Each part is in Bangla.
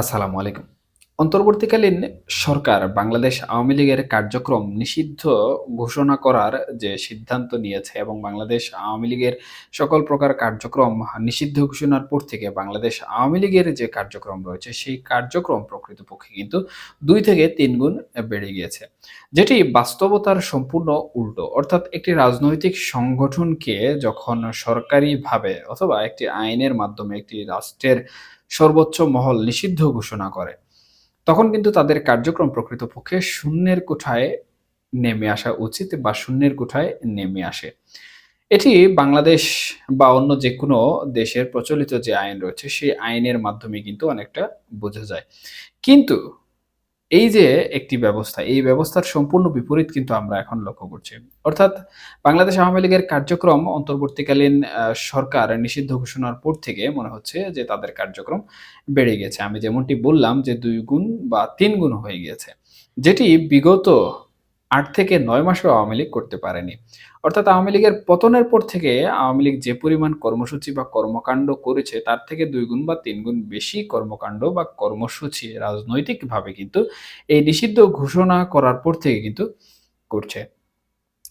আসসালামু আলাইকুম। অন্তর্বর্তীকালীন সরকার বাংলাদেশ আওয়ামী লীগের কার্যক্রম নিষিদ্ধ ঘোষণা করার যে সিদ্ধান্ত নিয়েছে এবং বাংলাদেশ আওয়ামী লীগের সকল প্রকার কার্যক্রম নিষিদ্ধ ঘোষণার পর থেকে বাংলাদেশ আওয়ামী লীগের যে কার্যক্রম রয়েছে, সেই কার্যক্রম প্রকৃতপক্ষে কিন্তু দুই থেকে তিন গুণ বেড়ে গিয়েছে। যেটি বাস্তবতার সম্পূর্ণ উল্টো, অর্থাৎ একটি রাজনৈতিক সংগঠনকে যখন সরকারিভাবে অথবা একটি আইনের মাধ্যমে একটি রাষ্ট্রের সর্বোচ্চ মহল নিষিদ্ধ ঘোষণা করে। তখন কিন্তু তাদের কার্যক্রম প্রকৃতপক্ষে শূন্যের কোঠায় নেমে আসা উচিত বা শূন্যের কোঠায় নেমে আসে। এটি বাংলাদেশ বা অন্য যে কোনো দেশের প্রচলিত যে আইন রয়েছে, সেই আইনের মাধ্যমে কিন্তু অনেকটা বোঝা যায়। কিন্তু এই যে একটি ব্যবস্থা, এই ব্যবস্থার সম্পূর্ণ বিপরীত কিন্তু আমরা এখন লক্ষ্য করছি। অর্থাৎ বাংলাদেশ আওয়ামী লীগের কার্যক্রম অন্তর্বর্তীকালীন সরকার নিষিদ্ধ ঘোষণার পর থেকে মনে হচ্ছে যে তাদের কার্যক্রম বেড়ে গেছে। আমি যেমনটি বললাম যে দুই গুণ বা তিন গুণ হয়ে গিয়েছে। যেটি বিগত আট থেকে নয় মাসেও আওয়ামী লীগ করতে পারেনি। অর্থাৎ আওয়ামী লীগের পতনের পর থেকে আওয়ামী লীগ যে পরিমাণ কর্মসূচি বা কর্মকাণ্ড করেছে, তার থেকে দুই গুণ বা তিন গুণ বেশি কর্মকাণ্ড বা কর্মসূচি রাজনৈতিকভাবে কিন্তু এই নিষিদ্ধ ঘোষণা করার পর থেকে কিন্তু করছে।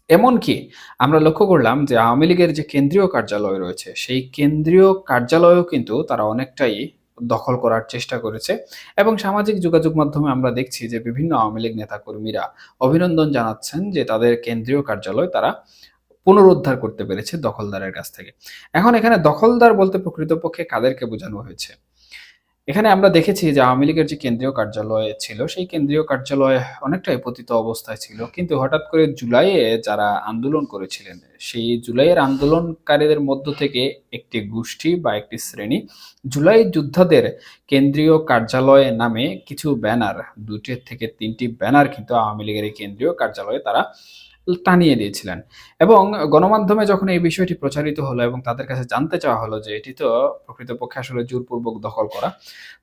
এমনকি আমরা লক্ষ্য করলাম যে আওয়ামী লীগের যে কেন্দ্রীয় কার্যালয় রয়েছে, সেই কেন্দ্রীয় কার্যালয়ও কিন্তু তারা অনেকটাই দখল করার চেষ্টা করেছে এবং সামাজিক যোগাযোগ মাধ্যমে আমরা দেখছি যে বিভিন্ন আওয়ামী লীগ নেতাকর্মীরা অভিনন্দন জানাচ্ছেন যে তাদের কেন্দ্রীয় কার্যালয় তারা পুনরুদ্ধার করতে পেরেছে দখলদারের কাছ থেকে। এখন এখানে দখলদার বলতে প্রকৃতপক্ষে কাদেরকে বোঝানো হয়েছে? এখানে আমরা দেখেছি যে আওয়ামী লীগের যে কেন্দ্রীয় কার্যালয় ছিল, সেই কেন্দ্রীয় কার্যালয় অনেকটাই পতিত অবস্থায় ছিল। কিন্তু হঠাৎ করে জুলাইয়ে যারা আন্দোলন করেছিলেন, সেই জুলাইয়ের আন্দোলনকারীদের মধ্য থেকে একটি গোষ্ঠী বা একটি শ্রেণি জুলাই যোদ্ধাদের কেন্দ্রীয় কার্যালয় নামে কিছু ব্যানার দুটির থেকে তিনটি ব্যানার কিন্তু আওয়ামী লীগের এই কেন্দ্রীয় কার্যালয়ে তারা টানিয়ে দিয়েছিলেন। এবং গণমাধ্যমে যখন এই বিষয়টি প্রচারিত হলো এবং তাদের কাছে জানতে চাওয়া হলো যে এটি তো প্রকৃতপক্ষে আসলে জোরপূর্বক দখল করা,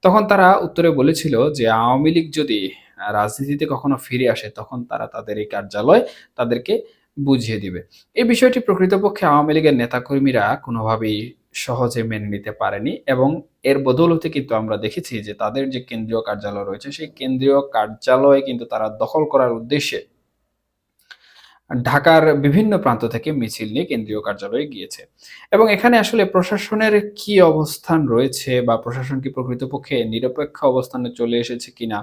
তখন তারা উত্তরে বলেছিল যে আওয়ামী লীগ যদি রাজনীতিতে কখনো ফিরে আসে, তখন তারা তাদের এই কার্যালয় তাদেরকে বুঝিয়ে দিবে। এই বিষয়টি প্রকৃতপক্ষে আওয়ামী লীগের নেতাকর্মীরা কোনোভাবেই সহজে মেনে নিতে পারেনি এবং এর বদৌলতে কিন্তু আমরা দেখেছি যে তাদের যে কেন্দ্রীয় কার্যালয় রয়েছে, সেই কেন্দ্রীয় কার্যালয়ে কিন্তু তারা দখল করার উদ্দেশ্যে ঢাকার বিভিন্ন প্রান্ত থেকে মিছিল নিয়ে কেন্দ্রীয় কার্যালয়ে গিয়েছে। এবং এখানে আসলে প্রশাসনের কি অবস্থান রয়েছে বা প্রশাসন কি প্রকৃতপক্ষে নিরপেক্ষ অবস্থানে চলে এসেছে কিনা,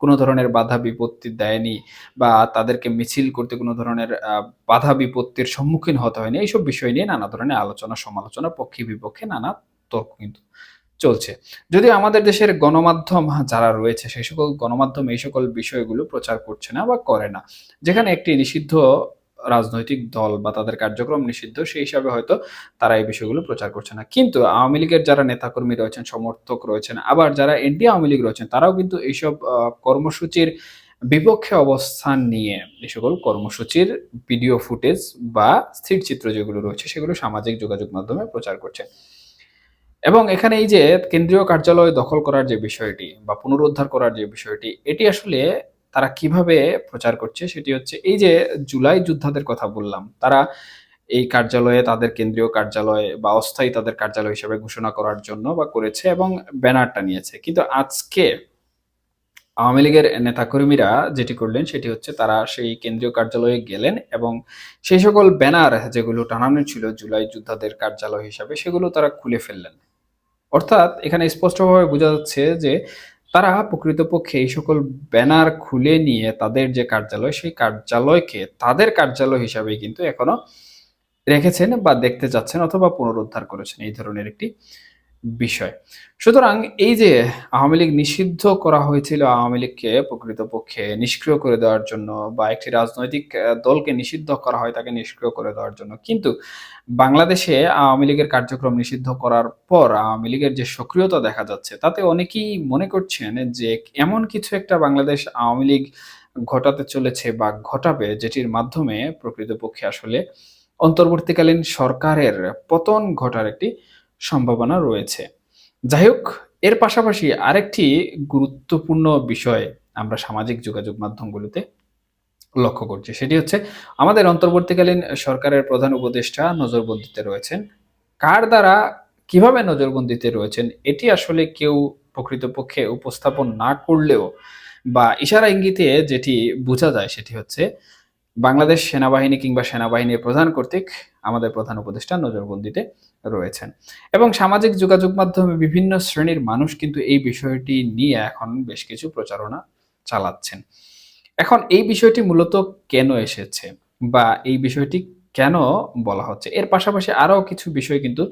কোনো ধরনের বাধা বিপত্তি দেয়নি বা তাদেরকে মিছিল করতে কোনো ধরনের বাধা বিপত্তির সম্মুখীন হতে হয়নি, এইসব বিষয় নিয়ে নানা ধরনের আলোচনা সমালোচনা পক্ষে বিপক্ষে নানা তর্ক কিন্তু চলছে। যদিও আমাদের দেশের গণমাধ্যম যারা রয়েছে, সেই সকল গণমাধ্যম এই সকল বিষয়গুলো প্রচার করছে না বা করে না। যেখানে একটি নিষিদ্ধ রাজনৈতিক দল বা তাদের কার্যক্রম নিষিদ্ধ, সেই হিসাবে হয়তো তারা এই বিষয়গুলো প্রচার করছে না। কিন্তু আওয়ামী লীগের যারা নেতাকর্মী রয়েছেন, সমর্থক রয়েছেন, আবার যারা এনডি আওয়ামী লীগ রয়েছেন, তারাও কিন্তু এইসব কর্মসূচির বিপক্ষে অবস্থান নিয়ে এই সকল কর্মসূচির ভিডিও ফুটেজ বা স্থির চিত্র যেগুলো রয়েছে, সেগুলো সামাজিক যোগাযোগ মাধ্যমে প্রচার করছে। এবং এখানে এই যে কেন্দ্রীয় কার্যালয় দখল করার যে বিষয়টি বা পুনরুদ্ধার করার যে বিষয়টি, এটি আসলে তারা কীভাবে প্রচার করছে সেটি হচ্ছে এই যে জুলাই যোদ্ধাদের কথা বললাম, তারা এই কার্যালয়ে তাদের কেন্দ্রীয় কার্যালয় বা অস্থায়ী তাদের কার্যালয় হিসেবে ঘোষণা করার জন্য বা করেছে এবং ব্যানারটা নিয়েছে। কিন্তু আজকে আওয়ামী লীগের নেতাকর্মীরা যেটি করলেন সেটি হচ্ছে তারা সেই কেন্দ্রীয় কার্যালয়ে গেলেন এবং সেই সকল ব্যানার যেগুলো টানানো ছিল জুলাই যোদ্ধাদের কার্যালয় হিসাবে, সেগুলো তারা খুলে ফেললেন। অর্থাৎ এখানে স্পষ্টভাবে বোঝা যাচ্ছে যে তারা প্রকৃতপক্ষে এই সকল ব্যানার খুলে নিয়ে তাদের যে কার্যালয়, সেই কার্যালয়কে তাদের কার্যালয় হিসাবে কিন্তু এখনও রেখেছেন বা দেখতে যাচ্ছেন অথবা পুনরুদ্ধার করেছেন। এই ধরনের একটি বিষয়। সুতরাং এই যে আওয়ামী লীগ নিষিদ্ধ করা হয়েছিল আওয়ামী লীগকে প্রকৃতপক্ষে নিষ্ক্রিয় করে দেওয়ার জন্য বা একটি রাজনৈতিক দলকে নিষিদ্ধ করা হয় তাকে নিষ্ক্রিয় করে দেওয়ার জন্য। কিন্তু বাংলাদেশে আওয়ামী লীগের কার্যক্রম নিষিদ্ধ করার পর আওয়ামী লীগের যে সক্রিয়তা দেখা যাচ্ছে, তাতে অনেকেই মনে করছেন যে এমন কিছু একটা বাংলাদেশ আওয়ামী লীগ ঘটাতে চলেছে বা ঘটাবে যেটির মাধ্যমে প্রকৃতপক্ষে আসলে অন্তর্বর্তীকালীন সরকারের পতন ঘটার একটি সম্ভাবনা রয়েছে। যাই হোক এর পাশাপাশি আরেকটি গুরুত্বপূর্ণ বিষয় আমরা সামাজিক যোগাযোগ মাধ্যমগুলোতে লক্ষ্য করছি। সেটি হচ্ছে, আমাদের অন্তর্বর্তীকালীন সরকারের প্রধান উপদেষ্টা নজরবন্দিতে রয়েছেন। কার দ্বারা, কীভাবে নজরবন্দিতে রয়েছেন, এটি আসলে কেউ প্রকৃতপক্ষে উপস্থাপন না করলেও বা ইশারা ইঙ্গিতে যেটি বোঝা যায় সেটি হচ্ছে বাংলাদেশ সেনাবাহিনী কিংবা সেনাবাহিনীর প্রধান কর্তৃক আমাদের প্রধান উপদেষ্টা নজরবন্দিতে রয়েছেন। এবং সামাজিক যোগাযোগ মাধ্যমে বিভিন্ন শ্রেণির মানুষ কিন্তু এই বিষয়টি নিয়ে এখন বেশ কিছু প্রচারণা চালাচ্ছেন। এখন এই বিষয়টি মূলত কেন এসেছে? বা এই বিষয়টি কেন বলা হচ্ছে? এর পাশাপাশি আরও কিছু বিষয় কিন্তু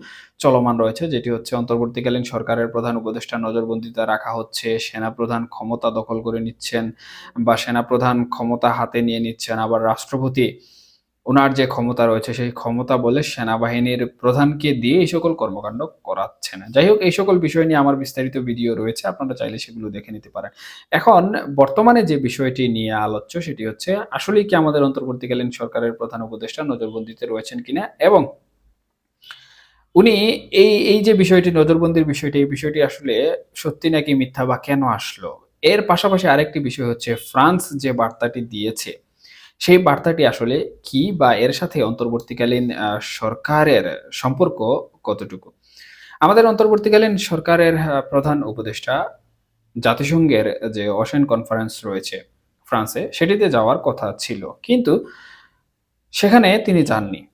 চলমান রয়েছে, যেটি হচ্ছে অন্তর্বর্তীকালীন সরকারের প্রধান উপদেষ্টা নজরবন্দিতে রাখা হচ্ছে, সেনাপ্রধান ক্ষমতা দখল করে নিচ্ছেন বা সেনাপ্রধান ক্ষমতা হাতে নিয়ে নিচ্ছেন আবার রাষ্ট্রপতি। ওনার যে ক্ষমতা রয়েছে, সেই ক্ষমতা বলে সেনাবাহিনীর প্রধানকে দিয়ে এই সকল কর্মকাণ্ড করাচ্ছেন। যাই হোক, এই সকল বিষয় নিয়ে আমার বিস্তারিত ভিডিও রয়েছে, আপনারা চাইলে সেগুলো দেখে নিতে পারেন। এখন, বর্তমানে যে বিষয়টি নিয়ে আলোচ্য, সেটি হচ্ছে, আসলেই কি আমাদের অন্তর্বর্তীকালীন সরকারের প্রধান উপদেষ্টা নজরবন্দিতে রয়েছেন কিনা? এবং উনি এই এই যে বিষয়টি, নজরবন্দির বিষয়টি, এই বিষয়টি আসলে সত্যি নাকি মিথ্যা বা কেন আসলো? এর পাশাপাশি আরেকটি বিষয় হচ্ছে, ফ্রান্স যে বার্তাটি দিয়েছে সেই বার্তাটি আসলে কি বা এর সাথে অন্তর্বর্তীকালীন সরকারের সম্পর্ক কতটুকু? আমাদের অন্তর্বর্তীকালীন সরকারের প্রধান উপদেষ্টা জাতিসংঘের যে অশেন কনফারেন্স রয়েছে ফ্রান্সে, সেটিতে যাওয়ার কথা ছিল। কিন্তু সেখানে তিনি যাননি।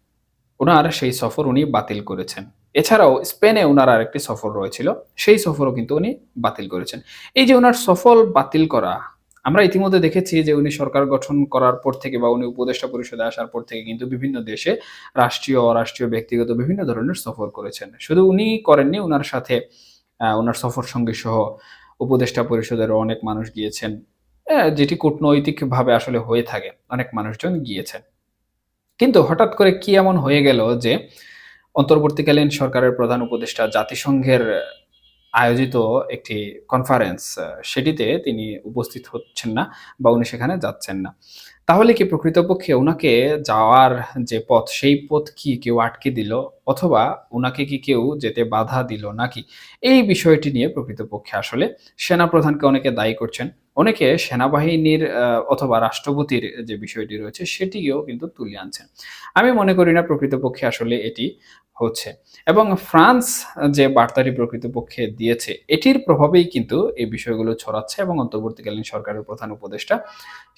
ওনার সেই সফর উনি বাতিল করেছেন। এছাড়াও স্পেনে ওনার আরেকটি সফর রয়েছিল। সেই সফরও কিন্তু উনি বাতিল করেছেন। এই যে ওনার সফল বাতিল করা আমরা ইতিমধ্যে দেখেছি যে উনি সরকার গঠন করার পর থেকে বা উনি উপদেষ্টা পরিষদে আসার পর থেকে কিন্তু বিভিন্ন দেশে রাষ্ট্রীয় অরাষ্ট্রীয় ব্যক্তিগত বিভিন্ন ধরনের সফর করেছেন। শুধু উনি করেননি ওনার সাথে ওনার সফর সঙ্গী সহ উপদেষ্টা পরিষদেরও অনেক মানুষ গিয়েছেন। যেটি কূটনৈতিকভাবে আসলে হয়ে থাকে, অনেক মানুষজন গিয়েছেন। কিন্তু হঠাৎ করে কি এমন হয়ে গেল যে অন্তর্বর্তীকালীন সরকারের প্রধান উপদেষ্টা জাতিসংঘের আয়োজিত একটি কনফারেন্স সেটিতে তিনি উপস্থিত হচ্ছেন না বা উনি সেখানে যাচ্ছেন না। তাহলে কি প্রকৃতপক্ষে ওনাকে যাওয়ার যে পথ, সেই পথ কি কেউ আটকে দিল? অথবা ওনাকে কি কেউ যেতে বাধা দিল নাকি? এই বিষয়টি নিয়ে প্রকৃতপক্ষে আসলে সেনাপ্রধানকে অনেকে দায়ী করছেন। অনেকে সেনাবাহিনীর অথবা রাষ্ট্রপতির যে বিষয়টি রয়েছে, সেটিকেও কিন্তু তুলে আনছেন। আমি মনে করি না প্রকৃতপক্ষে আসলে এটি হচ্ছে। এবং ফ্রান্স যে বার্তাটি প্রকৃতপক্ষে দিয়েছে, এটির প্রভাবেই কিন্তু এই বিষয়গুলো ছড়াচ্ছে এবং অন্তর্বর্তীকালীন সরকারের প্রধান উপদেষ্টা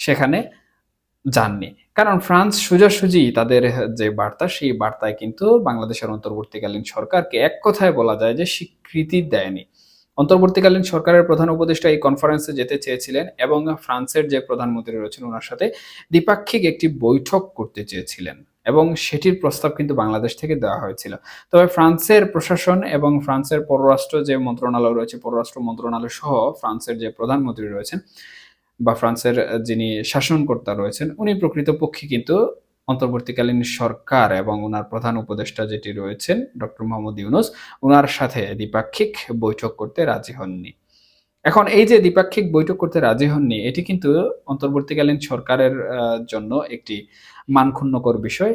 সেখানে যাননি কারণ ফ্রান্স সোজাসুজি তাদের যে বার্তা, সেই বার্তায় কিন্তু বাংলাদেশের অন্তর্বর্তীকালীন সরকারকে এক কথায় বলা যায় যে স্বীকৃতি দেয়নি। অন্তর্বর্তীকালীন সরকারের প্রধান উপদেষ্টা এই কনফারেন্সে যেতে চেয়েছিলেন এবং ফ্রান্সের যে প্রধানমন্ত্রী রয়েছেন ওনার সাথে দ্বিপাক্ষিক একটি বৈঠক করতে চেয়েছিলেন এবং সেটির প্রস্তাব কিন্তু বাংলাদেশ থেকে দেওয়া হয়েছিল। তবে ফ্রান্সের প্রশাসন এবং ফ্রান্সের পররাষ্ট্র যে মন্ত্রণালয় রয়েছে, পররাষ্ট্র মন্ত্রণালয় সহ ফ্রান্সের যে প্রধানমন্ত্রী রয়েছেন বা ফ্রান্সের যিনি শাসনকর্তা রয়েছেন, উনি প্রকৃতপক্ষে কিন্তু অন্তর্বর্তীকালীন সরকার এবং ওনার প্রধান উপদেষ্টা যেটি রয়েছেন, ডক্টর মোহাম্মদ ইউনুস ওনার সাথে দ্বিপাক্ষিক বৈঠক করতে রাজি হননি। এখন এই যে দ্বিপাক্ষিক বৈঠক করতে রাজি হননি, এটি কিন্তু অন্তর্বর্তীকালীন সরকারের জন্য একটি মানক্ষুণ্ণকর বিষয়।